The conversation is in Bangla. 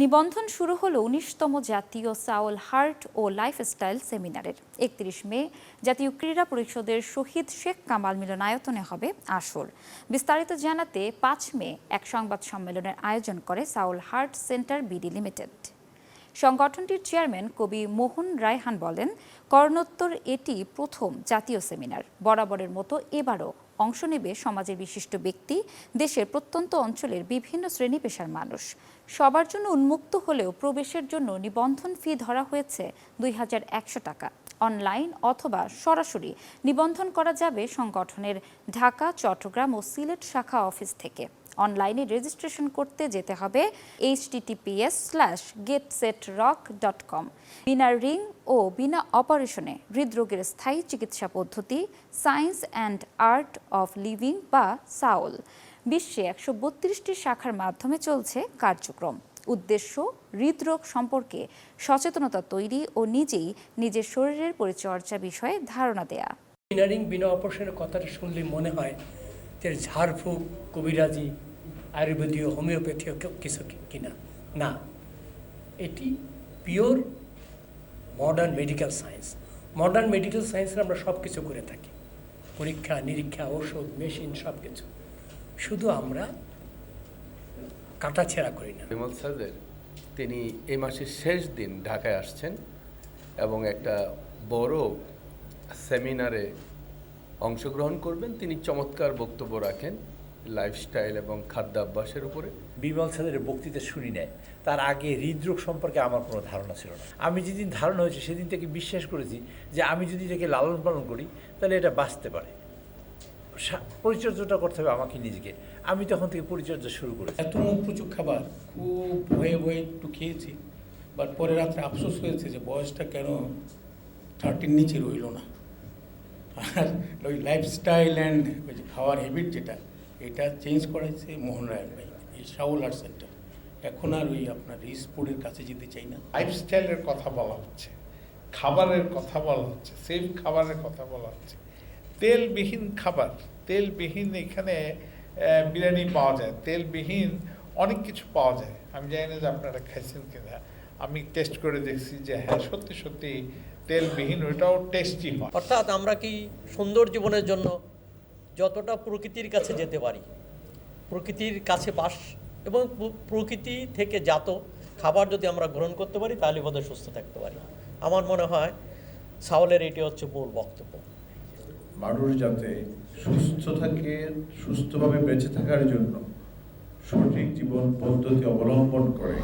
নিবন্ধন শুরু হলো উনিশতম জাতীয় সাউল হার্ট ও লাইফস্টাইল সেমিনারের। একত্রিশ মে জাতীয় ক্রীড়া পরিষদের শহীদ শেখ কামাল মিলনায়তনে হবে আসর। বিস্তারিত জানাতে পাঁচ মে এক সংবাদ সম্মেলনের আয়োজন করে SAOL heart centre BD limited. সংগঠনটির চেয়ারম্যান কবি মোহন রায়হান বলেন, কর্ণোত্তর এটি প্রথম জাতীয় সেমিনার। বরাবরের মতো এবারও অংশ নেবে সমাজের বিশিষ্ট ব্যক্তি, দেশের প্রত্যন্ত অঞ্চলের বিভিন্ন শ্রেণি পেশার মানুষ। সবার জন্য উন্মুক্ত হলেও প্রবেশের জন্য নিবন্ধন ফি ধরা হয়েছে দুই হাজার একশো টাকা। অনলাইন অথবা সরাসরি নিবন্ধন করা যাবে সংগঠনের ঢাকা, চট্টগ্রাম ও সিলেট শাখা অফিস থেকে। অনলাইনে রেজিস্ট্রেশন করতে যেতে হবে H TTPS slash get set rock dot com বিনা রিং ও বিনা অপারেশনে হৃদরোগের স্থায়ী চিকিৎসা পদ্ধতি, science and art of living বা সাউল বিশ্বে একশো বত্রিশটি শাখার মাধ্যমে চলছে কার্যক্রম। উদ্দেশ্য, হৃদরোগ সম্পর্কে সচেতনতা তৈরি ও নিজেই নিজের শরীরের পরিচর্যা বিষয়ে ধারণা দেয়া। বিনা অপারেশনের কথাটা শুনলে মনে হয় যে ঝাড়ফুঁক কবিরাজি আয়ুর্বেদীয় হোমিওপ্যাথিও কিছু, কিনা। না, এটি pure modern medical science modern medical সায়েন্সে আমরা সব কিছু করে থাকি। পরীক্ষা, নিরীক্ষা ওষুধ মেশিন সব কিছু শুধু আমরা কাটাছেঁড়া করি না। বিমল স্যারদের, তিনি এই মাসের শেষ দিন ঢাকায় আসছেন এবং একটা বড় সেমিনারে অংশগ্রহণ করবেন। তিনি চমৎকার বক্তব্য রাখেন লাইফস্টাইল এবং খাদ্যাভ্যাসের উপরে। বিমল স্যারের বক্তৃতা শুনি নাই। তার আগে হৃদরোগ সম্পর্কে আমার কোনো ধারণা ছিল না। আমি যেদিন ধারণা হয়েছে সেদিন থেকে বিশ্বাস করেছি যে আমি যদি এটাকে লালন পালন করি তাহলে এটা বাঁচতে পারে। সা- পরিচর্যাটা করতে হবে আমাকে নিজেকে। আমি তখন থেকে পরিচর্যা শুরু করেছি। এত মুখরোচক খাবার খুব ভয়ে ভয়ে একটু খেয়েছি বাট পরে রাত্রে আফসোস হয়েছে যে বয়সটা কেন থার্টির নিচে রইল না। আর ওই লাইফস্টাইল অ্যান্ড ওই যে খাওয়ার হ্যাবিট যেটা, এটা চেঞ্জ করাইছে মোহন রায়ের ভাই, এই শাহুল আর্ট সেন্টার এখন আর ওই আপনার রিসপোর্টের কাছে যেতে চাই না। লাইফস্টাইলের কথা বলা হচ্ছে, খাবারের কথা বলা হচ্ছে সেফ খাবারের কথা বলা হচ্ছে। তেলবিহীন খাবার, তেলবিহীন এখানে বিরিয়ানি পাওয়া যায়, তেলবিহীন অনেক কিছু পাওয়া যায়। আমি জানি না যে আপনারা খাইছেন কিনা। আমি টেস্ট করে দেখছি যে হ্যাঁ সত্যি সত্যি তেলবিহীন ওইটাও টেস্টি হয়। অর্থাৎ আমরা কি সুন্দর জীবনের জন্য যতটা প্রকৃতির কাছে যেতে পারি প্রকৃতির কাছে বাস এবং প্রকৃতি থেকে জাত খাবার যদি আমরা গ্রহণ করতে পারি তাহলে বোধহয় সুস্থ থাকতে পারি। আমার মনে হয় সাওলের এটি হচ্ছে মূল বক্তব্য। মানুষ যাতে সুস্থ থাকে সুস্থভাবে বেঁচে থাকার জন্য সঠিক জীবন পদ্ধতি অবলম্বন করে।